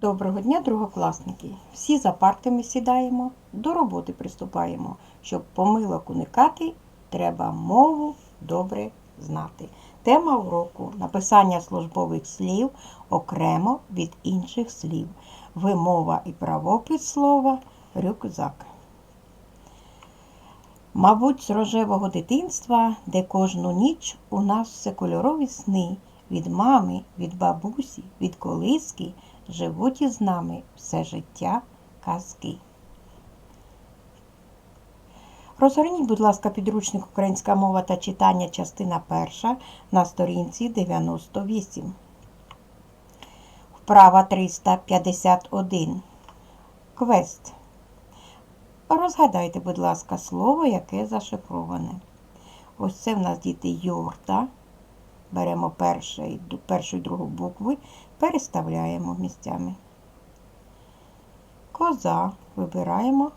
Доброго дня, другокласники! Всі за партами сідаємо, до роботи приступаємо. Щоб помилок уникати, треба мову добре знати. Тема уроку написання службових слів окремо від інших слів. Вимова і правопис слова рюкзак. Мабуть, з рожевого дитинства, де кожну ніч у нас все кольорові сни. Від мами, від бабусі, від колиски живуть із нами все життя казки. Розгорніть, будь ласка, підручник Українська мова та читання, частина перша на сторінці 98. Вправа 351. Квест. Розгадайте, будь ласка, слово, яке зашифроване. Ось це в нас діти юрта. Беремо першу і другу букви, переставляємо місцями. Коза вибираємо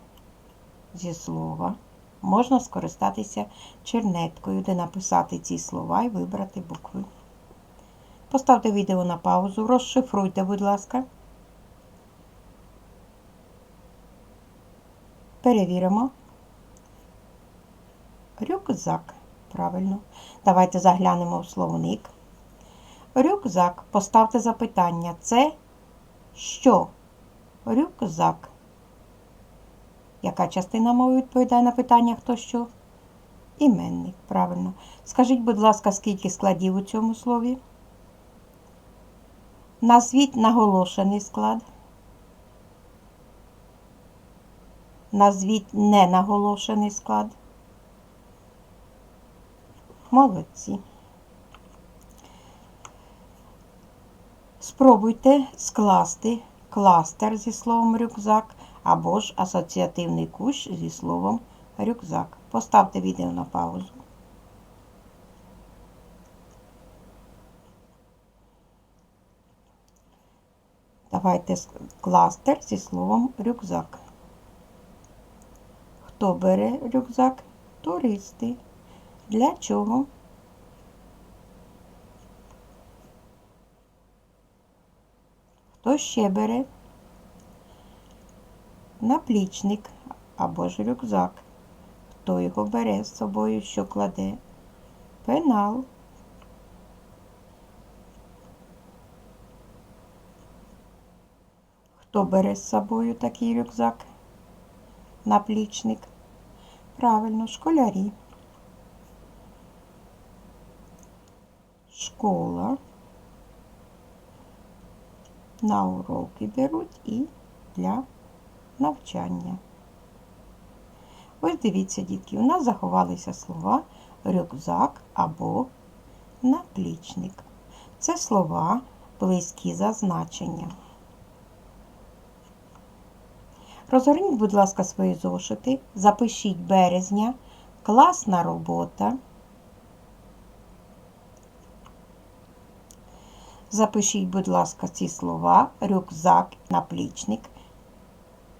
зі слова. Можна скористатися чернеткою, де написати ці слова і вибрати букви. Поставте відео на паузу, розшифруйте, будь ласка. Перевіримо. Рюкзак. Правильно. Давайте заглянемо в словник. Рюкзак. Поставте запитання. Це що? Рюкзак. Яка частина мови відповідає на питання хто що? Іменник. Правильно. Скажіть, будь ласка, скільки складів у цьому слові? Назвіть наголошений склад. Назвіть ненаголошений склад. Молодці. Спробуйте скласти кластер зі словом рюкзак або ж асоціативний кущ зі словом рюкзак. Поставте відео на паузу. Давайте кластер зі словом рюкзак. Хто бере рюкзак? Туристи. Для чого? Хто ще бере? Наплічник або ж рюкзак. Хто його бере з собою, що кладе? Пенал. Хто бере з собою такий рюкзак? Наплічник. Правильно, школярі. школа. На уроки беруть і для навчання. Ось дивіться, дітки, у нас заховалися слова рюкзак або наплічник. Це слова близькі за значенням. Розгорніть, будь ласка, свої зошити, запишіть березня, класна робота. Запишіть, будь ласка, ці слова, рюкзак, наплічник.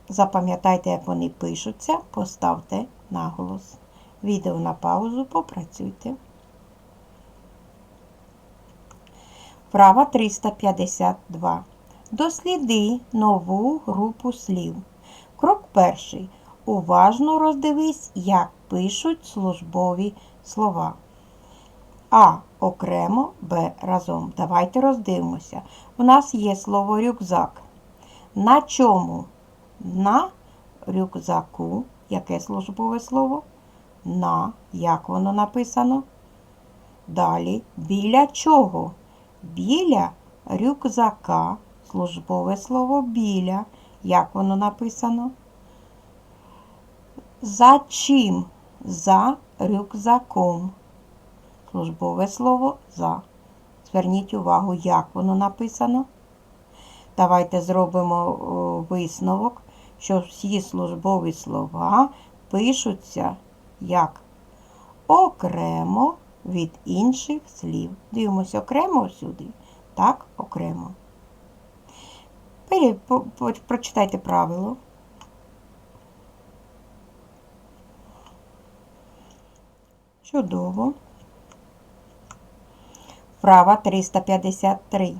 Запам'ятайте, як вони пишуться, поставте наголос. Відео на паузу, попрацюйте. Вправа 352. Досліди нову групу слів. Крок перший. Уважно роздивись, як пишуть службові слова. А окремо, Б разом. Давайте роздивимося. У нас є слово рюкзак. На чому? На рюкзаку. Яке службове слово? На. Як воно написано? Далі. Біля чого? Біля рюкзака. Службове слово біля. Як воно написано? За чим? За рюкзаком службове слово за. Зверніть увагу, як воно написано. Давайте зробимо висновок, що всі службові слова пишуться як окремо від інших слів. Дивимося окремо сюди. Так, окремо. Прочитайте правило. Чудово. Вправа 353.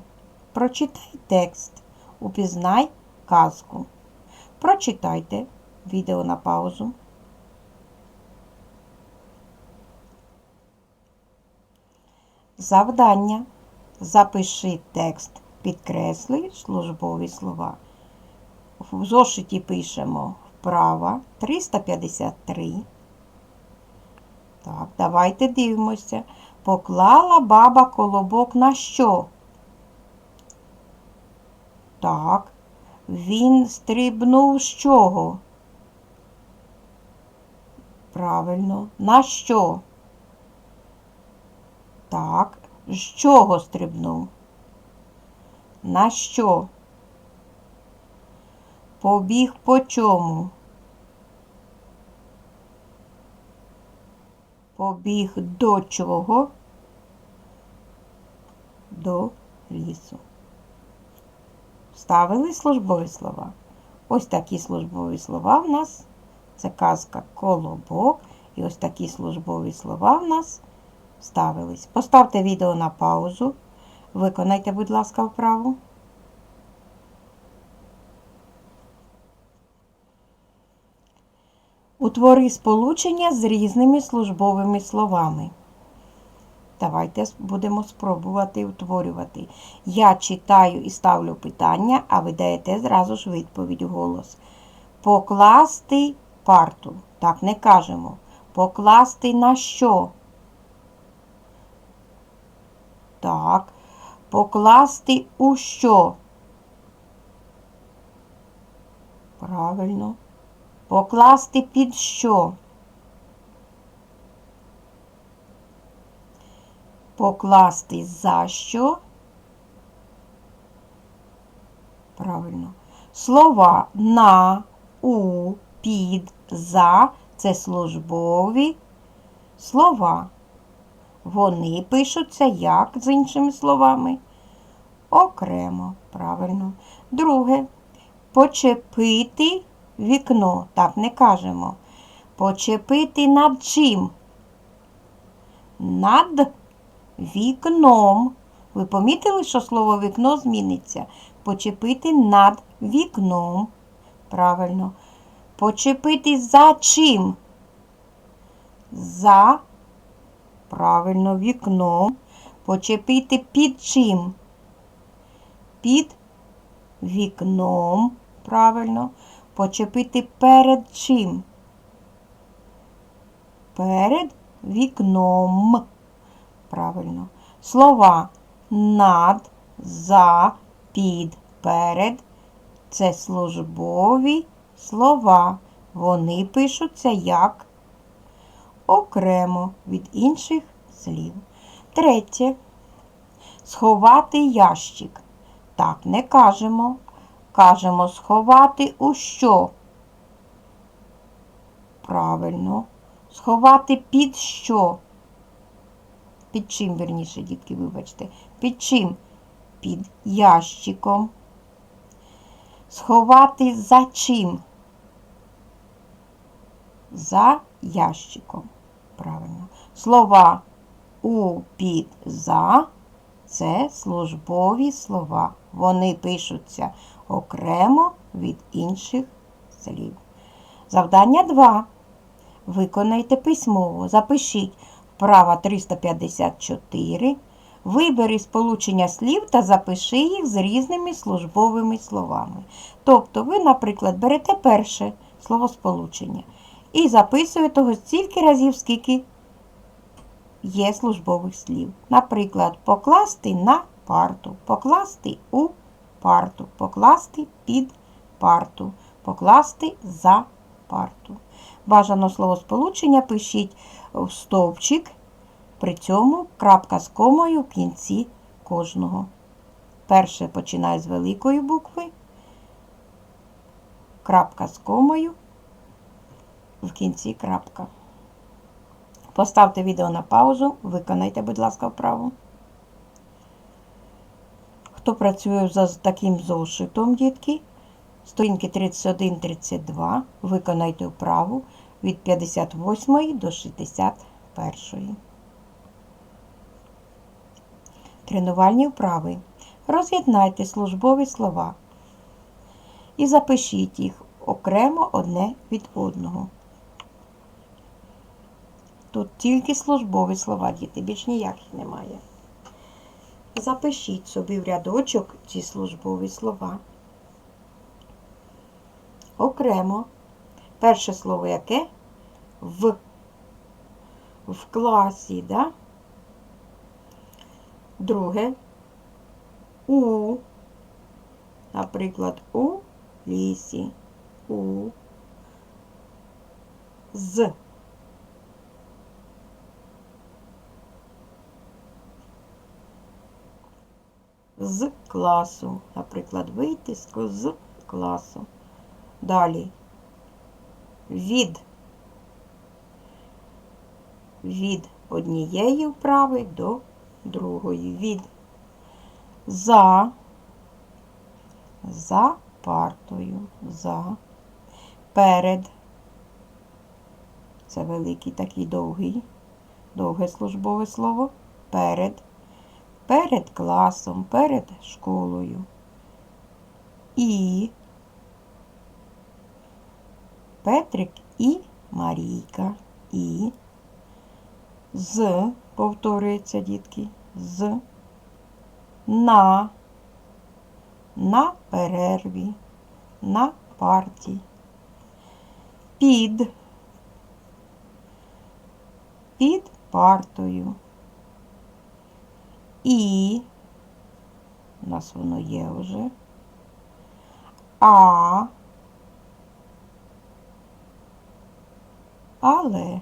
Прочитай текст. Упізнай казку. Прочитайте відео на паузу. Завдання. Запиши текст, підкреслюй службові слова. В зошиті пишемо вправа 353. Так, давайте дивимося. Поклала баба колобок на що? Так. Він стрибнув з чого? Правильно. На що? Так. З чого стрибнув? На що? Побіг по чому? Побіг до чого? До лісу. Вставили службові слова. Ось такі службові слова в нас. Це казка колобок. І ось такі службові слова в нас вставились. Поставте відео на паузу. Виконайте, будь ласка, вправу. Утвори сполучення з різними службовими словами. Давайте будемо спробувати утворювати. Я читаю і ставлю питання, а ви даєте зразу ж відповідь у голос. Покласти парту. Так не кажемо. Покласти на що? Так. Покласти у що? Правильно. Покласти під що? Покласти за що? Правильно. Слова на, у, під, за це службові слова. Вони пишуться як з іншими словами? Окремо, правильно. Друге. Почепити вікно. Так не кажемо. Почепити над чим? Над вікном. Ви помітили, що слово вікно зміниться? Почепити над вікном. Правильно. Почепити за чим? За, правильно, вікном. Почепити під чим? Під вікном. Правильно. Почепити перед чим? Перед вікном. Правильно. Слова над, за, під, перед це службові слова. Вони пишуться як окремо від інших слів. Третє. Сховати ящик. Так не кажемо. Кажемо сховати у що? Правильно. Сховати під що? Під чим, верніше, дітки, вибачте. Під чим? Під ящиком. Сховати за чим? За ящиком. Правильно. Слова у під за це службові слова. Вони пишуться окремо від інших слів. Завдання 2. Виконайте письмово. Запишіть вправа 354. Вибери сполучення слів та запиши їх з різними службовими словами. Тобто, ви, наприклад, берете перше словосполучення і записуєте його стільки разів, скільки є службових слів. Наприклад, покласти на парту, покласти у парту, покласти під парту, покласти за парту. Бажано словосполучення пишіть в стовпчик, при цьому крапка з комою в кінці кожного. Перше починає з великої букви, крапка з комою, в кінці крапка. Поставте відео на паузу, виконайте, будь ласка, вправу. Хто працює за таким зошитом, дітки, сторінки 31-32, виконайте вправу від 58 до 61. Тренувальні вправи. Роз'єднайте службові слова. і запишіть їх окремо одне від одного. Тут тільки службові слова, діти, більш ніяких немає. Запишіть собі в рядочок ці службові слова. Окремо. Перше слово яке? В. В класі, да? Друге у. Наприклад, у лісі. У. З. З класу. Наприклад, з з класу. Далі. Від. Від однієї вправи до другої. Від. За. За партою. За. Перед. Це великий такий довгий. Довге службове слово. Перед. Перед класом, перед школою. І. Петрик і Марійка. І. З. Повторюється, дітки. З. На. На перерві. На парті. Під. Під партою. І. У нас воно є вже. А. Але.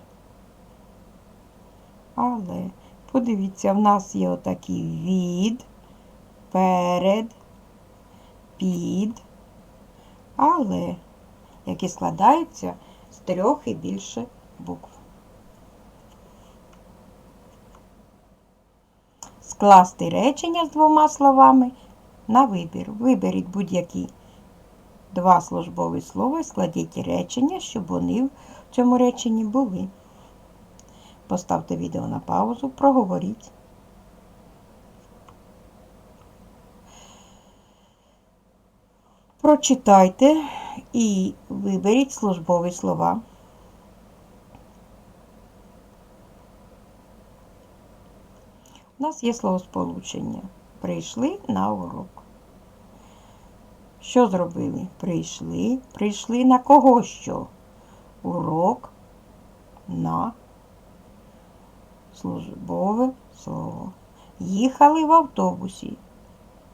Але. Подивіться, в нас є отакі від, перед, під, але, які складаються з трьох і більше букв. Скласти речення з двома словами на вибір. Виберіть будь-які два службові слова і складіть речення, щоб вони в цьому реченні були. Поставте відео на паузу, проговоріть. Прочитайте і виберіть службові слова. У нас є словосполучення. Прийшли на урок. Що зробили? Прийшли. Прийшли на кого що? Урок на службове слово. Їхали в автобусі.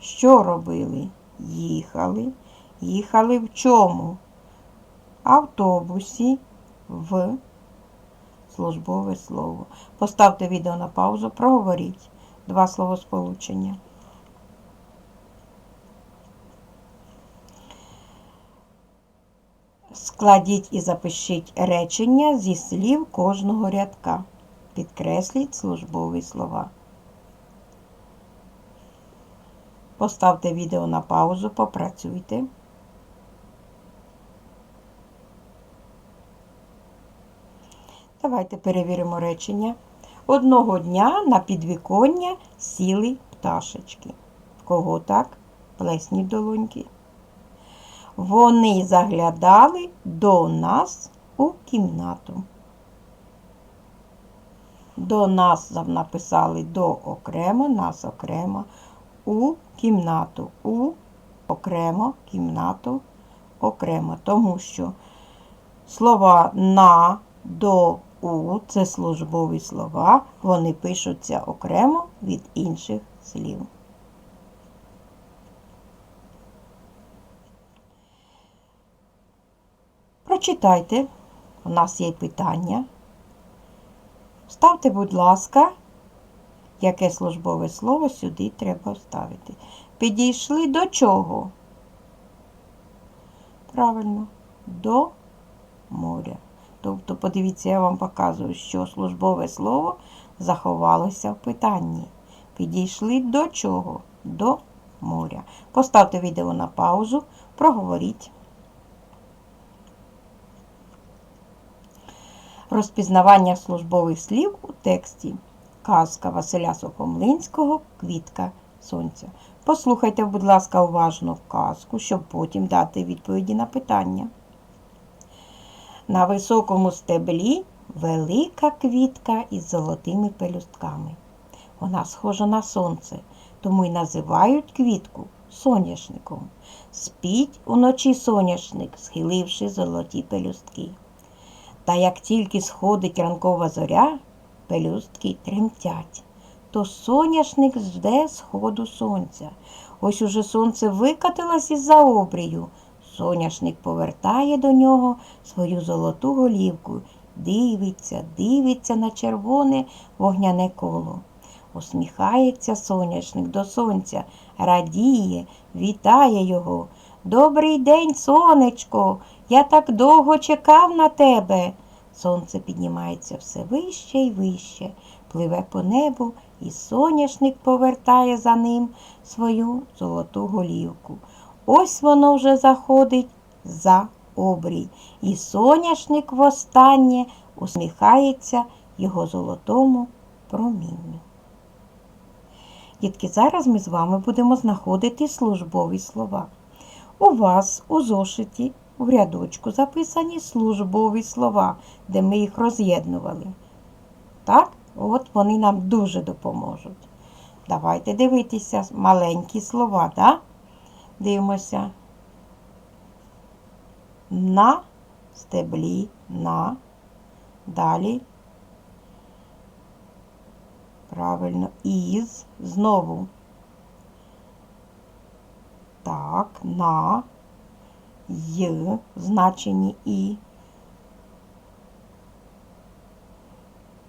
Що робили? Їхали. Їхали в чому? Автобусі в службове слово. Поставте відео на паузу, проговоріть два словосполучення. Складіть і запишіть речення зі слів кожного рядка. Підкресліть службові слова. Поставте відео на паузу, попрацюйте. Давайте перевіримо речення. Одного дня на підвіконня сіли пташечки. Кого так? Плесніть долоньки. Вони заглядали до нас у кімнату. До нас написали до окремо, нас окремо, у кімнату, у окремо, кімнату окремо. Тому що слова на, до, у це службові слова, вони пишуться окремо від інших слів. Прочитайте, у нас є питання. Ставте, будь ласка, яке службове слово сюди треба вставити. Підійшли до чого? Правильно, до моря. Тобто, подивіться, я вам показую, що службове слово заховалося в питанні. Підійшли до чого? До моря. Поставте відео на паузу, проговоріть. Розпізнавання службових слів у тексті. Казка Василя Сухомлинського Квітка Сонця. Послухайте, будь ласка, уважно казку, щоб потім дати відповіді на питання. На високому стеблі велика квітка із золотими пелюстками. Вона схожа на сонце, тому й називають квітку соняшником. Спіть уночі соняшник, схиливши золоті пелюстки. Та як тільки сходить ранкова зоря, пелюстки тремтять, то соняшник жде сходу сонця. Ось уже сонце викатилось із-за обрію. Соняшник повертає до нього свою золоту голівку, дивиться, дивиться на червоне вогняне коло. Усміхається соняшник до сонця, радіє, вітає його. Добрий день, сонечко, я так довго чекав на тебе. Сонце піднімається все вище і вище, пливе по небу, і соняшник повертає за ним свою золоту голівку. Ось воно вже заходить за обрій, і соняшник востаннє усміхається його золотому промінню. Дітки, зараз ми з вами будемо знаходити службові слова. У вас у зошиті в рядочку записані службові слова, де ми їх роз'єднували. Так, от вони нам дуже допоможуть. Давайте дивитися маленькі слова, так? Дивимося. На стеблі на. Далі. Правильно, із. Знову. Так, на. Й. Значені і.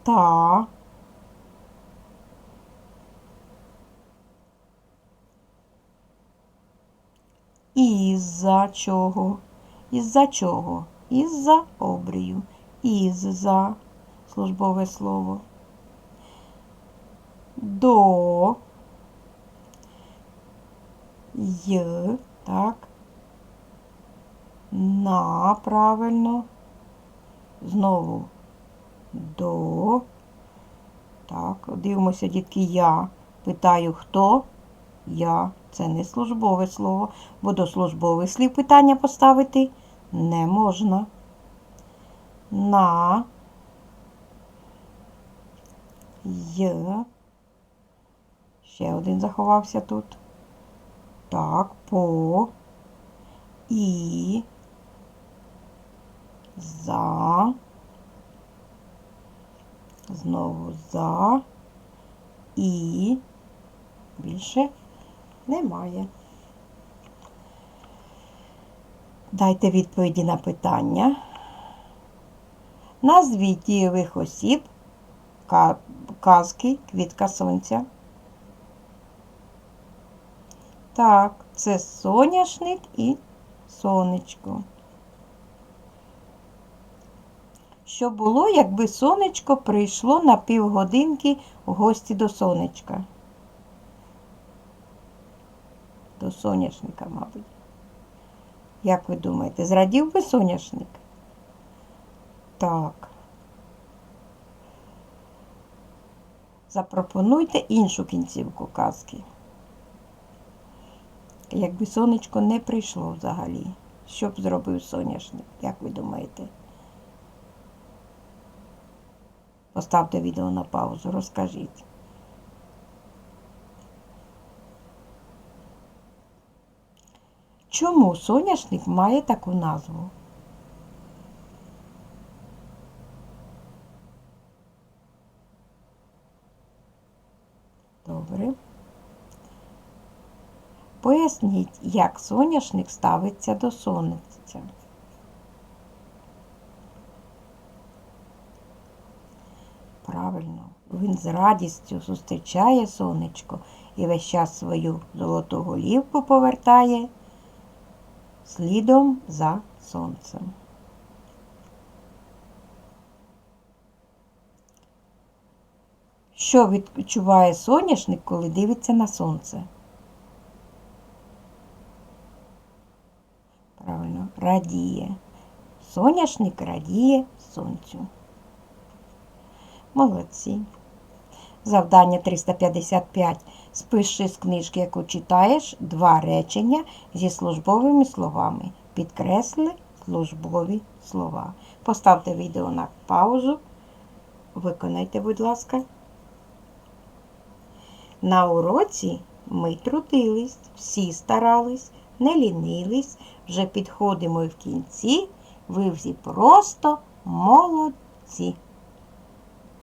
Та. Із-за чого? Із-за чого? Із-за обрію. Із-за службове слово. До. Й. Так. На правильно. Знову до. Так, дивимося, дітки, я. Питаю, хто? Я. Це не службове слово, бо до службових слів питання поставити не можна. На. Й. Ще один заховався тут. Так, по. І. За. Знову за. І. Більше немає. Дайте відповіді на питання. Назвіть дієвих осіб казки Квітка Сонця. Так, це соняшник і сонечко. Що було, якби сонечко прийшло на півгодинки в гості до сонечка? До соняшника, мабуть. Як ви думаєте, зрадів би соняшник? Так. Запропонуйте іншу кінцівку казки. Якби сонечко не прийшло взагалі, що б зробив соняшник? Як ви думаєте? Поставте відео на паузу, розкажіть. Чому соняшник має таку назву? Добре. Поясніть, як соняшник ставиться до сонця. Правильно, він з радістю зустрічає сонечко і весь час свою золоту голівку повертає слідом за сонцем. Що відчуває соняшник, коли дивиться на сонце? Правильно, радіє. Соняшник радіє сонцю. Молодці. Завдання 355. Спиши з книжки, яку читаєш, два речення зі службовими словами. Підкресли службові слова. Поставте відео на паузу. Виконайте, будь ласка. На уроці ми трудились, всі старались, не лінились, вже підходимо і в кінці. Ви всі просто молодці.